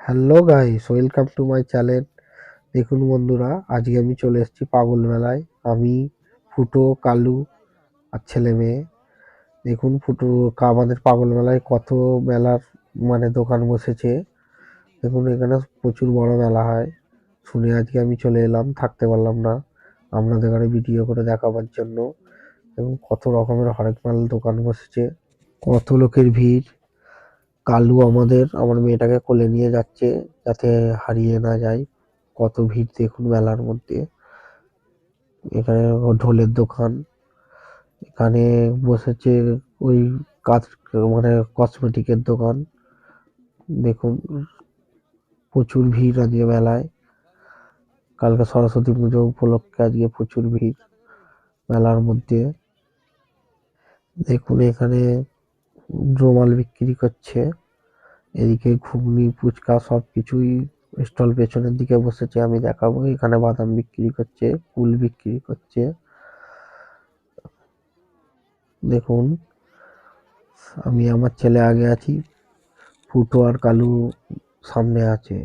Hello guys, welcome to my channel. দেখুন বন্ধুরা, আজকে আমি চলে এসেছি পাগল মেলায়। আমি, ফুটো, কালু আর ছেলে মেয়ে। দেখুন ফুটো আমাদের পাগল মেলায় কত মেলার মানে দোকান বসেছে। দেখুন, এখানে প্রচুর বড় মেলা হয়। শুনে আজকে আমি চলে এলাম, থাকতে পারলাম না আপনাদের এখানে ভিডিও করে দেখাবার জন্য। এবং কত রকমের হরেক মাল দোকান বসেছে, কত লোকের ভিড়। কালু আমাদের, আমার মেয়েটাকে কোলে নিয়ে যাচ্ছে যাতে হারিয়ে না যায়। কত ভিড় দেখুন মেলার মধ্যে। এখানে ঢোলের দোকান। এখানে বসেছে ওই কাজ মানে কসমেটিকের দোকান। দেখুন, প্রচুর ভিড় আজকে মেলায়। কালকে সরস্বতী পুজো উপলক্ষে আজকে প্রচুর ভিড় মেলার মধ্যে। দেখুন এখানে রুমাল বিক্রি করছে। এদিকে ঘুগনি, ফুচকা সব কিছুই স্টল পেছনের দিকে বসেছে, আমি দেখাবো। এখানে বাদাম বিক্রি করছে কুল বিক্রি করছে। দেখুন, আমি আমার ছেলে আগে আছি, ফুটো আর কালু সামনে আছে।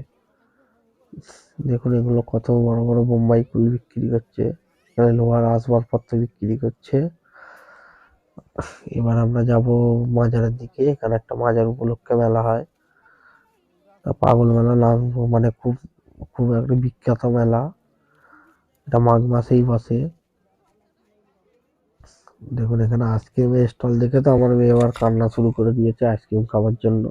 দেখুন, এগুলো কত বড় বড় বোম্বাই কুল বিক্রি করছে। লোহার আসবাবপত্র বিক্রি করছে। এবার আমরা যাব মাজারের দিকে, এখানে একটা মাজার উপলক্ষে মেলা হয়। পাগল মেলা নাম মানে খুব খুব একটা বিখ্যাত মেলা। এটা মাঘ মাসেই বসে। দেখুন, এখানে আইসক্রিমের স্টল দেখে তো আমার মেয়ে আবার কান্না শুরু করে দিয়েছে আইসক্রিম খাওয়ার জন্য।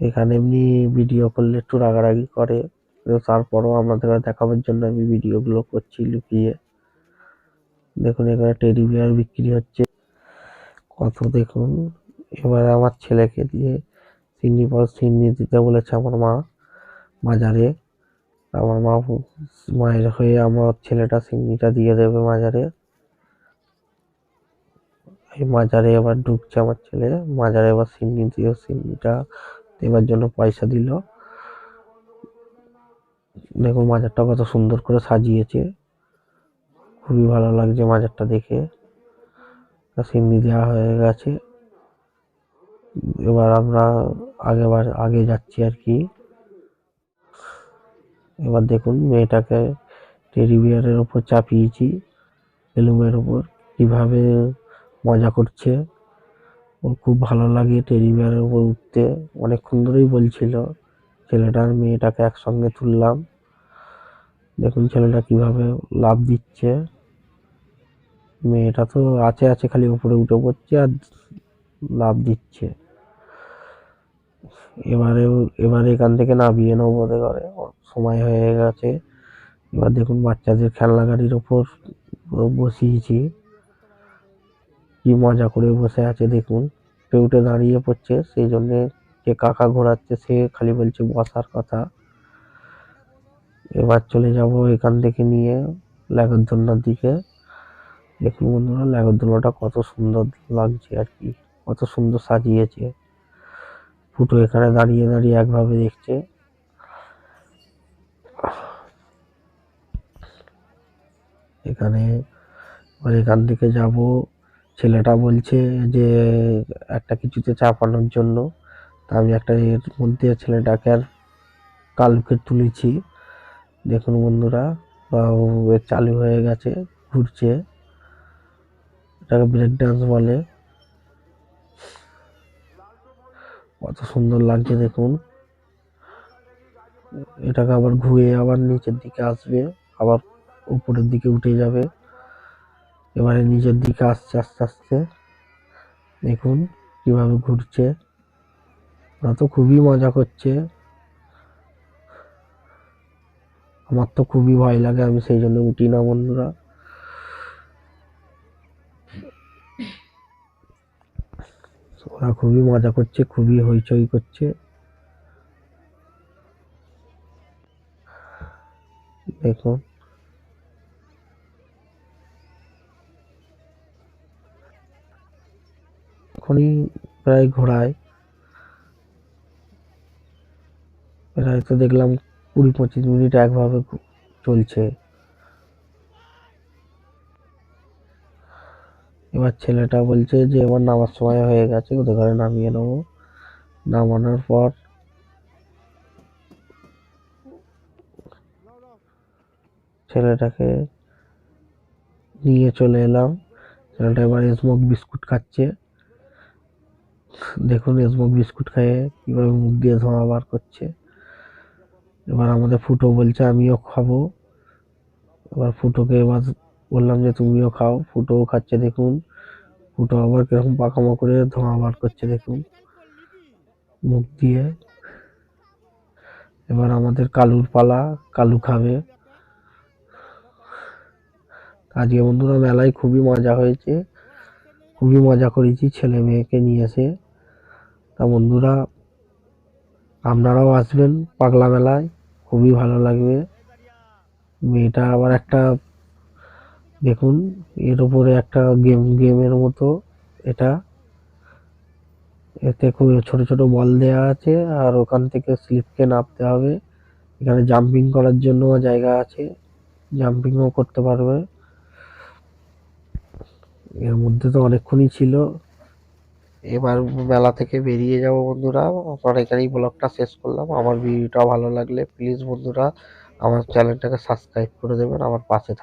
এখানে এমনি ভিডিও করলে একটু রাগারাগি করে। তারপরও আপনাদের দেখাবার জন্য আমি ভিডিওগুলো করছি লুকিয়ে। দেখুন, এখানে টেডি বিয়ার বিক্রি হচ্ছে। কত দেখুন, এবারে আমার ছেলেকে দিয়ে সিন্নি পর সিন্নি দিতে বলেছে আমার মা বাজারে। আমার মা মায়ের হয়ে আমার ছেলেটা সিন্নিটা দিয়ে দেবে মাজারে এই মাজারে এবার ঢুকছে আমার ছেলে মাজারে এবার সিন্নি দিয়ে সিন্নিটা দেবার জন্য পয়সা দিল। দেখুন মাজারটা কত সুন্দর করে সাজিয়েছে। খুবই ভালো লাগছে মাজারটা দেখে। সিন্দি দেওয়া হয়ে গেছে। এবার আমরা আগেবার আগে যাচ্ছি আর কি। এবার দেখুন মেয়েটাকে টেডি বিয়ারের ওপর চাপিয়েছি বেলুমের ওপর কীভাবে মজা করছে। ওর খুব ভালো লাগে টেডি বিয়ারের উপর উঠতে। অনেকক্ষণ ধরেই বলছিল ছেলেটা আর মেয়েটাকে একসঙ্গে তুললাম। দেখুন ছেলেটা কীভাবে লাফ দিচ্ছে। মেয়েটা তো আছে আছে, খালি উপরে উঠে পড়ছে আর লাভ দিচ্ছে। এবারে এবারে এখান থেকে নামিয়ে নেব বোধ করে সময় হয়ে গেছে। এবার দেখুন বাচ্চাদের খেলনা গাড়ির ওপর বসিয়েছি। কি মজা করে বসে আছে দেখুন। উঠে দাঁড়িয়ে পড়ছে, সেই জন্যে যে কাকা ঘোরাচ্ছে, সে খালি বলছে, বসার কথা। এবার চলে যাব এখান থেকে নিয়ে লাগরদোলনার দিকে। দেখুন বন্ধুরা লাগরদোলনাটা কত সুন্দর লাগছে আর কি, কত সুন্দর সাজিয়েছে। ফুটো এখানে দাঁড়িয়ে দাঁড়িয়ে একভাবে দেখছে। এখানে এখান থেকে যাব। ছেলেটা বলছে যে, একটা কিছুতে চাপানোর জন্য। তা আমি একটা এর মধ্যে ছেলেটাকে আর কালকে তুলেছি। দেখুন বন্ধুরা বা চালু হয়ে গেছে, ঘুরছে। এটাকে ব্রেক ডান্স বলে। কত সুন্দর লাগছে দেখুন। এটাকে আবার ঘুরে আবার নিচের দিকে আসবে, আবার উপরের দিকে উঠে যাবে। এবারে নিচের দিকে আসছে, আস্তে আস্তে। দেখুন কীভাবে ঘুরছে। ওরা তো খুবই মজা করছে। আমার তো খুবই ভয় লাগে, আমি সেই জন্য উঠি না বন্ধুরা। ওরা খুবই মজা করছে, খুবই হইচই করছে। দেখুন এখনই প্রায় ঘোরায় প্রায় তো দেখলাম কুড়ি পঁচিশ মিনিট একভাবে চলছে। এবার ছেলেটা বলছে যে, এবার নামার সময় হয়ে গেছে, ওদের ঘরে নামিয়ে নেব। নামানোর পর ছেলেটাকে নিয়ে চলে এলাম। ছেলেটা এবার স্মোক বিস্কুট খাচ্ছে। দেখুন স্মোক বিস্কুট খেয়ে কীভাবে মুখ দিয়ে ধোঁয়া বার করছে। এবার আমাদের ফুটো বলছে, আমিও খাব। এবার ফুটোকে এবার বললাম যে, তুমিও খাও। ফুটোও খাচ্ছে দেখুন। ফুটো আবার কীরকম পাকামো করে ধোঁয়া বার করছে দেখুন, মুখ দিয়ে। এবার আমাদের কালুর পালা, কালু খাবে। আজকে বন্ধুরা মেলায় খুবই মজা হয়েছে। খুবই মজা করেছি ছেলে মেয়েকে নিয়ে এসে। তা বন্ধুরা আপনারাও আসবেন পাগলা মেলায় খুবই ভালো লাগবে। মেয়েটা আবার একটা, দেখুন, এর উপরে একটা গেম, গেমের মতো এটা। এতে খুব ছোট ছোট বল দেওয়া আছে আর ওখান থেকে স্লিপকে নামতে হবে। এখানে জাম্পিং করার জন্য জায়গা আছে জাম্পিংও করতে পারবে। এর মধ্যে তো অনেকক্ষণই ছিল। এবার মেলা থেকে বেরিয়ে যাব বন্ধুরা আপনার এখানেই ব্লগটা শেষ করলাম আমার ভিডিওটা ভালো লাগলে প্লিজ বন্ধুরা আমার চ্যানেলটাকে সাবস্ক্রাইব করে দেবেন আমার পাশে।